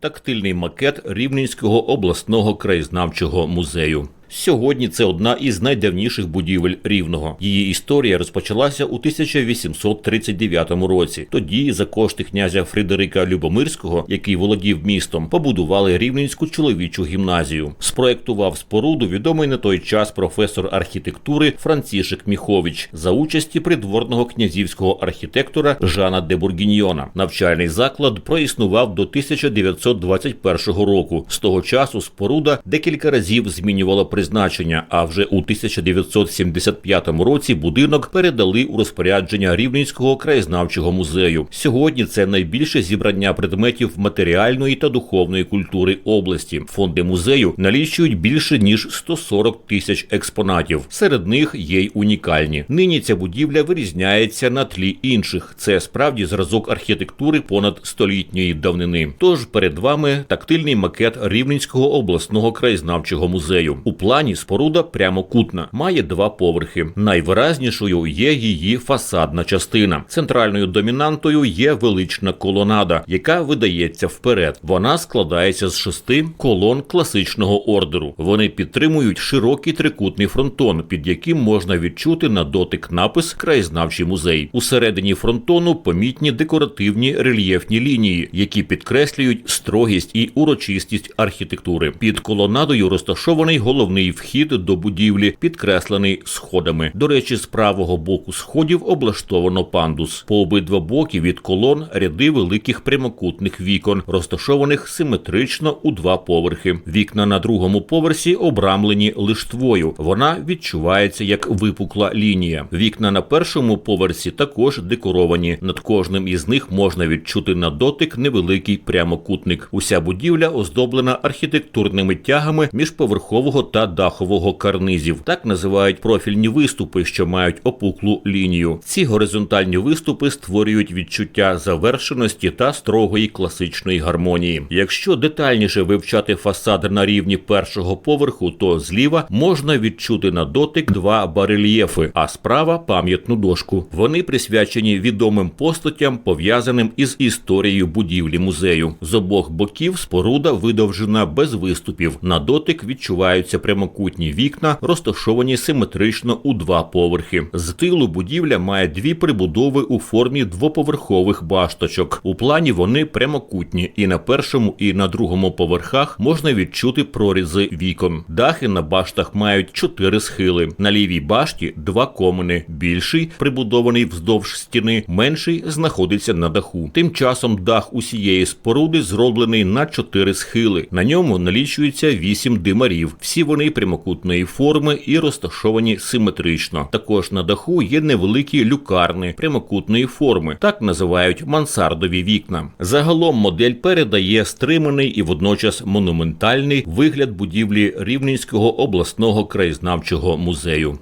Тактильний макет Рівненського обласного краєзнавчого музею. Сьогодні це одна із найдавніших будівель Рівного. Її історія розпочалася у 1839 році. Тоді за кошти князя Фредерика Любомирського, який володів містом, побудували Рівненську чоловічу гімназію. Спроектував споруду відомий на той час професор архітектури Францішек Міхович за участі придворного князівського архітектора Жана де Бургіньйона. Навчальний заклад проіснував до 1921 року. З того часу споруда декілька разів змінювала призначення, а вже у 1975 році будинок передали у розпорядження Рівненського краєзнавчого музею. Сьогодні це найбільше зібрання предметів матеріальної та духовної культури області. Фонди музею налічують більше ніж 140 тисяч експонатів. Серед них є й унікальні. Нині ця будівля вирізняється на тлі інших. Це справді зразок архітектури понад столітньої давнини. Тож перед вами тактильний макет Рівненського обласного краєзнавчого музею. У плані споруда прямокутна, має два поверхи. Найвиразнішою є її фасадна частина. Центральною домінантою є велична колонада, яка видається вперед. Вона складається з шести колон класичного ордеру. Вони підтримують широкий трикутний фронтон, під яким можна відчути на дотик напис Краєзнавчий музей. Усередині фронтону помітні декоративні рельєфні лінії, які підкреслюють строгість і урочистість архітектури. Під колонадою розташований головний вхід до будівлі, підкреслений сходами. До речі, з правого боку сходів облаштовано пандус. По обидва боки від колон ряди великих прямокутних вікон, розташованих симетрично у два поверхи. Вікна на другому поверсі обрамлені лиштвою. Вона відчувається як випукла лінія. Вікна на першому поверсі також декоровані. Над кожним із них можна відчути на дотик невеликий прямокутник. Уся будівля оздоблена архітектурними тягами міжповерхового та дахового карнизів. Так називають профільні виступи, що мають опуклу лінію. Ці горизонтальні виступи створюють відчуття завершеності та строгої класичної гармонії. Якщо детальніше вивчати фасад на рівні першого поверху, то зліва можна відчути на дотик два барельєфи, а справа пам'ятну дошку. Вони присвячені відомим постатям, пов'язаним із історією будівлі музею. З обох боків споруда видовжена без виступів. На дотик відчуваються прямокутні вікна, розташовані симетрично у два поверхи. З тилу будівля має дві прибудови у формі двоповерхових башточок. У плані вони прямокутні, і на першому і на другому поверхах можна відчути прорізи вікон. Дахи на баштах мають чотири схили. На лівій башті два комини. Більший, прибудований вздовж стіни, менший знаходиться на даху. Тим часом дах усієї споруди зроблений на чотири схили. На ньому налічується вісім димарів. Всі вони прямокутної форми і розташовані симетрично. Також на даху є невеликі люкарни прямокутної форми, так називають мансардові вікна. Загалом модель передає стриманий і водночас монументальний вигляд будівлі Рівненського обласного краєзнавчого музею.